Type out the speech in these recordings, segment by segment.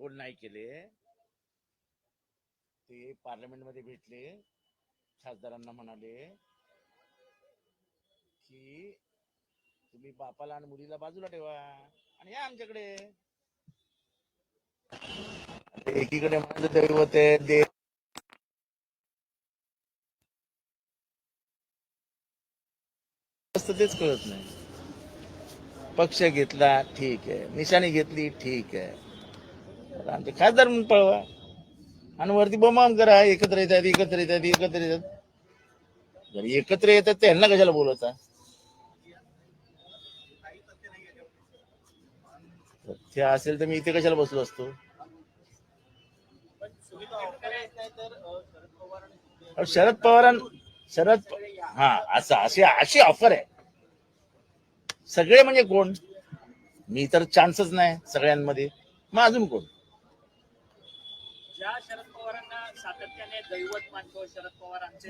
कोण नाही केले ते पार्लमेंटमध्ये भेटले. खासदारांना म्हणाले की तुम्ही बापाला आणि मुलीला बाजूला ठेवा आणि या आमच्याकडे. एकीकडे म्हणायचं दैवत आहे दे तेच कळत नाही. पक्ष घेतला ठीक आहे. निशाणी घेतली ठीक आहे. तर आमचे खासदार म्हणून पळवा. आणि वरती बमान करा. एकत्र येतात एकत्र येतात एकत्र येतात. जर एकत्र येतात तर ह्यांना कशाला बोलवता? ते असेल तर मी इथे कशाला बसलो असतो? शरद पवारां शरद हा असं अशी अशी ऑफर आहे. सगळे म्हणजे कोण? मी तर चान्सच नाही सगळ्यांमध्ये. मग अजून कोण ज्या शरद पवारांना सातत्याने दैवत मानतो शरद पवार आमचे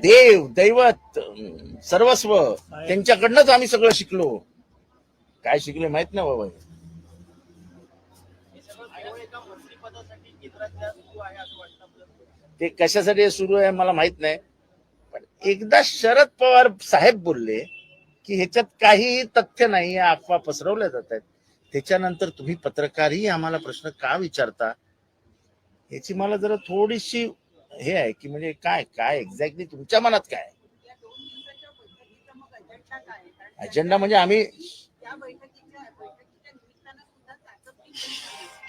देव दैवत सर्वस्व त्यांच्याकडनंच आम्ही सगळं शिकलो. काय शिकले माहीत नाही बाबा. हे. ते कशासाठी सुरू आहे मला माहीत नाही. पण एकदा शरद पवार साहेब बोलले की ह्याच्यात काही तथ्य नाही या अफवा पसरवल्या जात आहेत. त्याच्यानंतर तुम्ही पत्रकारही आम्हाला प्रश्न का विचारता? याची मला जरा थोडीशी हे आहे की म्हणजे काय काय एक्झॅक्टली तुमच्या मनात काय अजेंडा म्हणजे आम्ही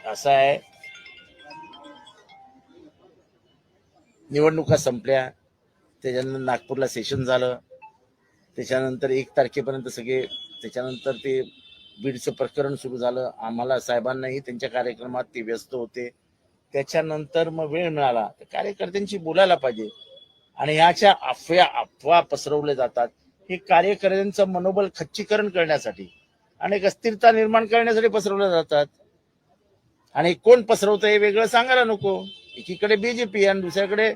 असं आहे. निवडणुका संपल्या त्याच्यानंतर नागपूरला सेशन झालं. त्याच्यानंतर एक तारखेपर्यंत सगळे त्याच्यानंतर ते बीडचं प्रकरण सुरू झालं. आम्हाला साहेबांनाही त्यांच्या कार्यक्रमात ते व्यस्त होते. त्याच्यानंतर मग वेळ मिळाला. तर कार्यकर्त्यांशी बोलायला पाहिजे. आणि ह्याच्या अफवा अफवा पसरवल्या जातात. हे कार्यकर्त्यांचं मनोबल खच्चीकरण करण्यासाठी आणि एक अस्थिरता निर्माण करण्यासाठी पसरवल्या जातात. आणि कोण पसरवतं हे वेगळं सांगायला नको. एकीकडे बीजेपी आणि दुसऱ्याकडे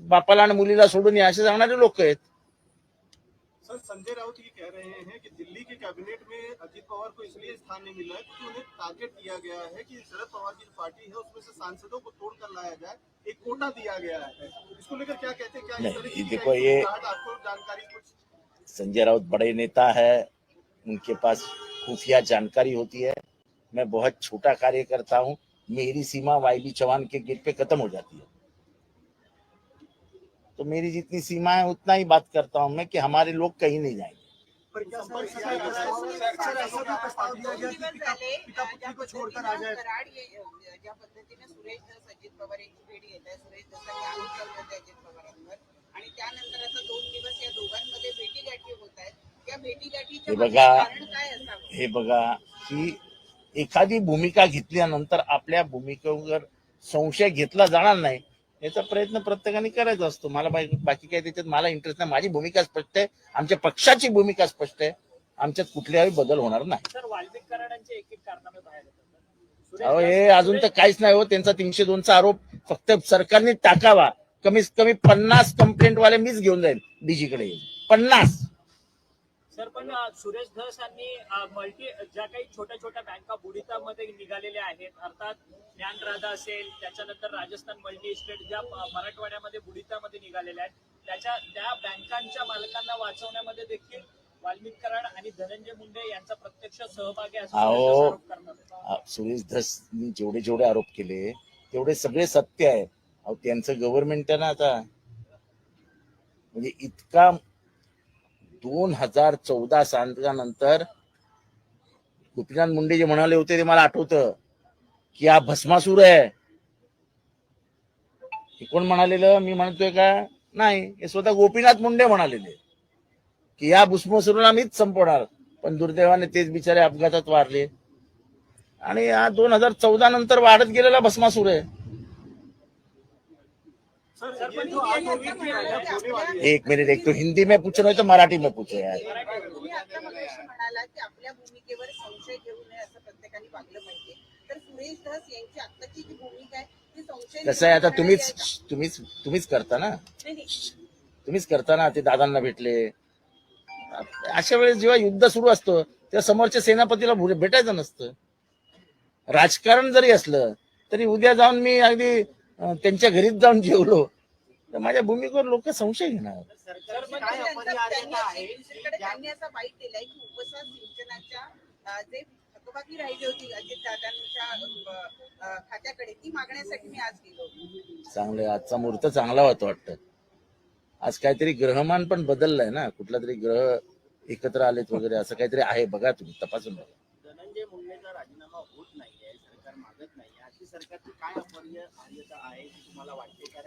बापाला आणि मुलीला सोडून या असे सांगणारे लोक आहेत. सर संजय राउत ये कह रहे हैं कि दिल्ली के कैबिनेट में अजीत पवार को इसलिए स्थान नहीं मिला क्योंकि उन्हें टारगेट दिया गया है कि शरद पवार की जो पार्टी है उसमें से सांसदों को तोड़कर लाया जाए एक कोटा दिया गया है। इसको लेकर क्या कहते हैं क्या नहीं, देखो, ये- आपको जानकारी कुछ? संजय राउत बड़े नेता है उनके पास खुफिया जानकारी होती है। मैं बहुत छोटा कार्यकर्ता हूँ मेरी सीमा वाई बी चौहान के गेट पे खत्म हो जाती है। तो मेरी जितनी सीमा है उतना ही बात करता हूँ मैं कि हमारे लोग कहीं नहीं जाएँगे। हे बघा की एखादी भूमिका घेतल्यानंतर आपल्या भूमिकेवर संशय घेतला जाणार नाही. याचा प्रयत्न प्रत्येकाने करायचा असतो. मला बाकी काही त्याच्यात मला इंटरेस्ट नाही. माझी भूमिका स्पष्ट आहे. आमच्या पक्षाची भूमिका स्पष्ट आहे. आमच्यात कुठल्याही बदल होणार नाही. अहो हे अजून तर काहीच नाही हो. त्यांचा तीनशे दोनचा आरोप फक्त सरकारने टाकावा. कमीत कमी पन्नास कंप्लेंट वाले मीच घेऊन जाईल. डीजी कडे येऊन. पन्नास. सर पण सुरेश धस यांनी मल्टी ज्या काही छोट्या छोट्या बँका बुडितामध्ये निघालेल्या आहेत अर्थात ज्ञानराधा असेल त्याच्यानंतर राजस्थान मल्टी इस्टेट ज्या मराठवाड्यामध्ये बुडितामध्ये निघालेल्या आहेत त्याच्या त्या बँकांच्या मालकांना वाचवण्यामध्ये देखील वाल्मिक कराड आणि धनंजय मुंडे यांचा प्रत्यक्ष सहभाग आहे असं. सुरेश धस धसनी जेवढे जेवढे आरोप केले तेवढे सगळे सत्य आहे त्यांचं गव्हर्नमेंट आहे ना आता म्हणजे इतका दोन हजार चौदा सालानंतर गोपीनाथ मुंडे जे म्हणाले होते ते मला आठवतं की हा भस्मासूर आहे. हे कोण म्हणालेलं? मी म्हणतोय का? नाही हे स्वतः गोपीनाथ मुंडे म्हणालेले की या भस्मासुराला मीच संपवणार. पण दुर्दैवाने तेच बिचारे अपघातात वारले. आणि हा दोन हजार चौदा नंतर वाढत गेलेला भस्मासूर आहे सर सर, ये पण जो तुम्ही आप आता लोग म्हणालात होने वाली है एक मिनिट एक तो हिंदी में पूछ रहे तो मराठी में पूछो यार। तुम्ही आता मगाशी म्हणाला की आपल्या भूमिकेवर संशय घेऊ नये असं प्रत्येकाने वागलं पाहिजे. तर सुरेश धस यांची आत्ताची जी भूमिका आहे ती संशय कसं आहे आता तुम्हीच? तुम्हीच तुम्हीच करता ना. तुम्हीच करता ना ते दादांना भेटले. अशा वेळेस जेव्हा युद्ध सुरू असतं तेव्हा समोरच्या सेनापतीला भेटायचं नसतं. राजकारण जरी असलं तरी उद्या जाऊन मी अगदी त्यांच्या घरीच जाऊन जेवलो. तर माझ्या भूमिकेवर लोक संशय घेणार. सर, काय त्यांनी आहे. असा दिलाय की उपसा सिंचनाच्या जे थकबाकी राहिली होती अजितदादांच्या खात्याकडे ती मागण्यासाठी मी आज गेलो आजचा मुहूर्त चांगला होता वाटतं. आज काहीतरी ग्रहमान पण बदललंय ना. कुठला तरी ग्रह एकत्र आलेत वगैरे असं काहीतरी आहे. बघा तुम्ही तपासून बघा धनंजय मुंडेचा राजीनामा होत नाहीये सरकार मागत नाहीये अशी सरकारची काय अपरिहार्यता आहे की तुम्हाला वाटते कारण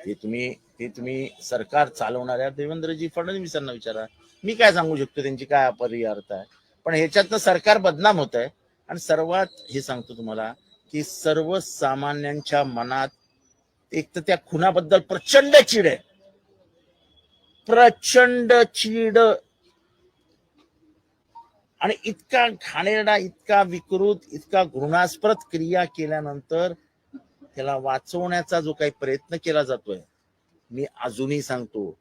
ते तुम्ही ते तुम्ही सरकार चालवणाऱ्या देवेंद्रजी फडणवीसांना विचारा. मी काय सांगू शकतो त्यांची काय अपरिहार्यता आहे? पण ह्याच्यातनं सरकार बदनाम होत आहे. आणि सर्वात हे सांगतो तुम्हाला की सर्वसामान्यांच्या मनात एक तर त्या खुनाबद्दल प्रचंड चिड आहे. प्रचंड चिड. आणि इतका घाणेरडा इतका विकृत इतका घृणास्पद क्रिया केल्यानंतर त्याला वाचवण्याचा जो काही प्रयत्न केला जातोय मी अजूनही सांगतो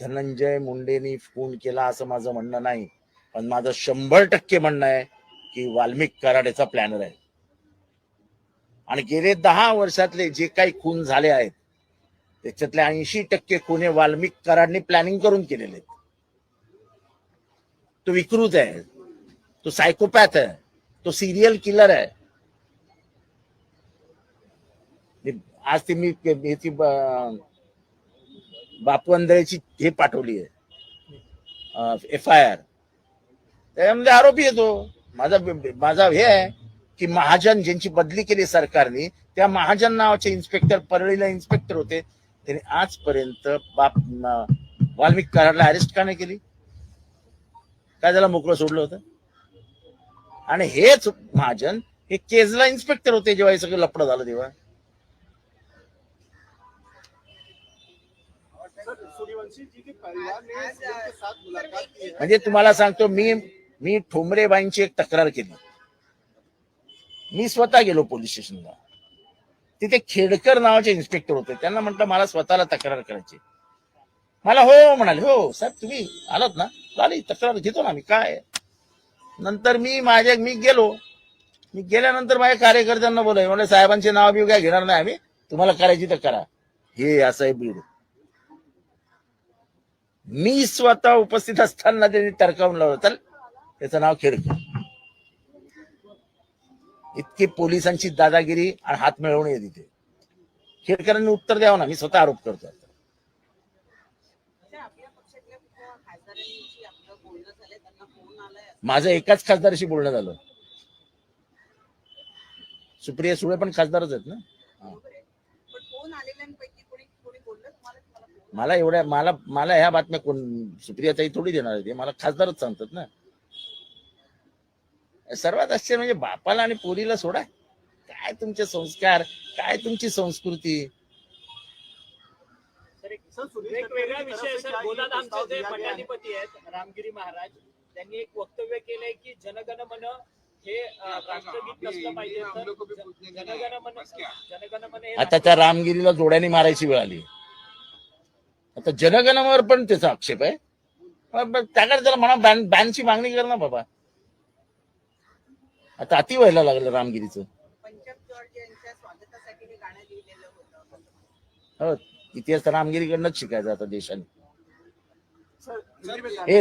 धनंजय मुंडेनी फोन केला असं माझं म्हणणं नाही पण माझं शंभर टक्के म्हणणं आहे की वाल्मिक कराडेचा प्लॅनर आहे. आणि गेले दहा वर्षातले जे काही खून झाले आहेत त्याच्यातले ऐंशी टक्के खून हे वाल्मिक कराडने प्लॅनिंग करून केलेले आहेत. तो विकृत आहे तो सायकोपॅथ आहे तो सिरियल किलर आहे मी- आज ती मी ती बापू अंधळेची हे पाठवली आहे. एफ आय आर त्याच्यामध्ये आरोपी येतो. माझा माझा हे आहे की महाजन ज्यांची बदली केली सरकारने त्या महाजन नावाचे इन्स्पेक्टर परळीला इन्स्पेक्टर होते. त्यांनी आजपर्यंत बाप वाल्मिक कराडला अरेस्ट का नाही केली? काय त्याला मोकळं सोडलं होतं? आणि हेच महाजन हे केजला इन्स्पेक्टर होते जेव्हा हे सगळं लपडं झालं तेव्हा. म्हणजे तुम्हाला सांगतो मी मी ठोंबरेबाईंची एक तक्रार केली. मी स्वतः गेलो पोलीस स्टेशनला. तिथे खेडकर नावाचे इन्स्पेक्टर होते. त्यांना म्हटलं मला स्वतःला तक्रार करायची मला हो म्हणाले हो साहेब तुम्ही आलात ना? चालेल तक्रार घेतो ना मी काय? नंतर मी माझ्या मी गेलो. मी गेल्यानंतर माझ्या कार्यकर्त्यांना बोलाय म्हणजे साहेबांचे नाव बी काय घेणार नाही आम्ही? तुम्हाला करायची तर करा. हे असं आहे बीड मी स्वतः उपस्थित असताना त्यांनी टरकावून लावलं. चल त्याचं नाव खेडकर इतकी पोलिसांची दादागिरी आणि हात मिळवणी आहे तिथे. खेडकरांनी उत्तर द्यावं ना मी स्वतः आरोप करतो माझं एकाच खासदाराशी बोलणं झालं. सुप्रिया सुळे पण खासदारच आहेत ना बरोबर आहे पण फोन आलेल्यांपैकी कोणी कोणी बोललं तुम्हाला तुम्हाला फोन मला एवढ्या मला मला ह्या बातम्या कोण सुप्रियाताई थोडी देणार आहे ते मला खासदारच सांगतात ना. सर्वात आश्चर्य म्हणजे बापाला आणि पोरीला सोडा. काय तुमचे संस्कार काय तुमची संस्कृती? है? आहेत रामगिरी महाराज त्यांनी एक वक्तव्य केलंय की जनगण मन हे राष्ट्रगीत नसलं पाहिजे तर जनगण मन जनगण मन हे आता त्या रामगिरीला जोड्याने मारायची वेळ आली. आता जनगणवर पण त्याचा आक्षेप आहे. त्याकडे त्याला म्हणा बॅन बॅनची मागणी कर ना बाबा. आता अति व्हायला लागलं रामगिरीचं. हे गाणं लिहिलेलं होतं. हो इतिहास तर रामगिरीकडनंच शिकायचा आता देशाने. हे